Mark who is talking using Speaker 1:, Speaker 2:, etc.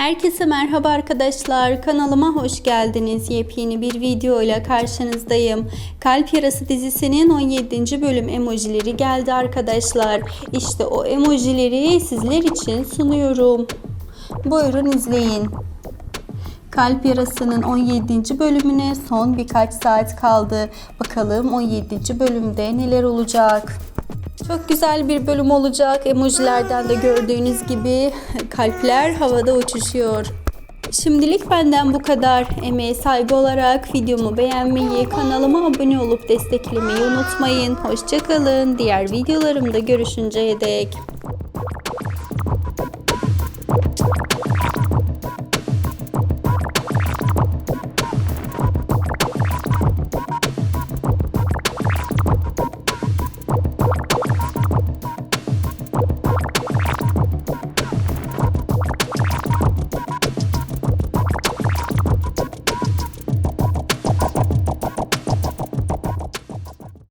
Speaker 1: Herkese merhaba arkadaşlar. Kanalıma hoş geldiniz. Yepyeni bir video ile karşınızdayım. Kalp Yarası dizisinin 17. bölüm emojileri geldi arkadaşlar. İşte o emojileri sizler için sunuyorum. Buyurun izleyin. Kalp Yarası'nın 17. bölümüne son birkaç saat kaldı. Bakalım 17. bölümde neler olacak? Çok güzel bir bölüm olacak. Emojilerden de gördüğünüz gibi kalpler havada uçuşuyor. Şimdilik benden bu kadar. Emeğe saygı olarak videomu beğenmeyi, kanalıma abone olup desteklemeyi unutmayın. Hoşçakalın. Diğer videolarımda görüşünceye dek.